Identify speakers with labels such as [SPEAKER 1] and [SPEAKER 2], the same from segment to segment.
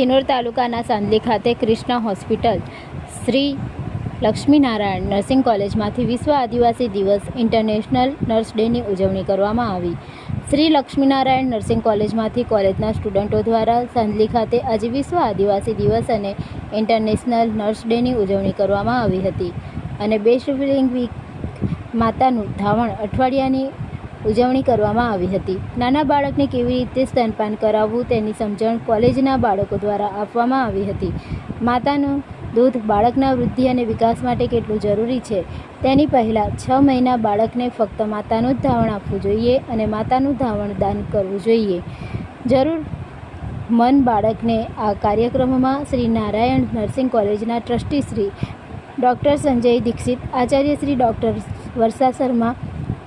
[SPEAKER 1] સિનોર તાલુકાના સાંદલી ખાતે Krishna hospital, Shri Lakshminarayan nursing કોલેજમાંથી વિશ્વ આદિવાસી દિવસ ઇન્ટરનેશનલ નર્સ ડેની ઉજવણી કરવામાં આવી. શ્રી લક્ષ્મીનારાયણ નર્સિંગ કોલેજમાંથી કોલેજના સ્ટુડન્ટો દ્વારા સાંદલી ખાતે આજે વિશ્વ આદિવાસી દિવસ અને ઇન્ટરનેશનલ નર્સ ડેની ઉજવણી કરવામાં આવી હતી. અને બેસ્ટ ફિલિંગ વીક માતાનું ધાવણ અઠવાડિયાની ઉજવણી કરવામાં આવી હતી. નાના બાળકને કેવી રીતે સ્તનપાન કરાવવું તેની સમજણ કોલેજના બાળકો દ્વારા આપવામાં આવી હતી. માતાનું દૂધ બાળકના વૃદ્ધિ અને વિકાસ માટે કેટલું જરૂરી છે? તેની પહેલાં છ મહિના બાળકને ફક્ત માતાનું જ ધાવણ આપવું જોઈએ અને માતાનું ધાવણ દાન કરવું જોઈએ. જરૂર મન બાળકને આ કાર્યક્રમમાં શ્રી નારાયણ નર્સિંગ કોલેજના trustee Shri doctor Sanjay Dixit, Acharya Shri doctor Varsha Sharma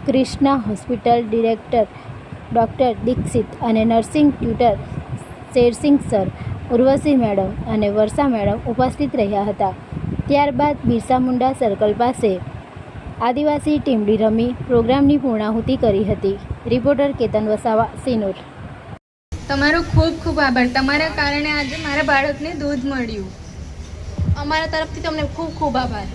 [SPEAKER 1] Krishna hospital director doctor Dixit અને nursing tutor Shersingh sir, Urvashi madam અને વર્ષા મેડમ ઉપસ્થિત રહ્યા હતા. ત્યારબાદ બિરસા મુંડા સર્કલ પાસે આદિવાસી ટીમડી રમી પ્રોગ્રામની પૂર્ણાહુતિ કરી હતી. રિપોર્ટર કેતન વસાવા સિનોર
[SPEAKER 2] તમારો ખૂબ ખૂબ આભાર. તમારા કારણે આજે મારા બાળકને દૂધ મળ્યું.
[SPEAKER 3] અમારા તરફથી તમને ખૂબ ખૂબ આભાર.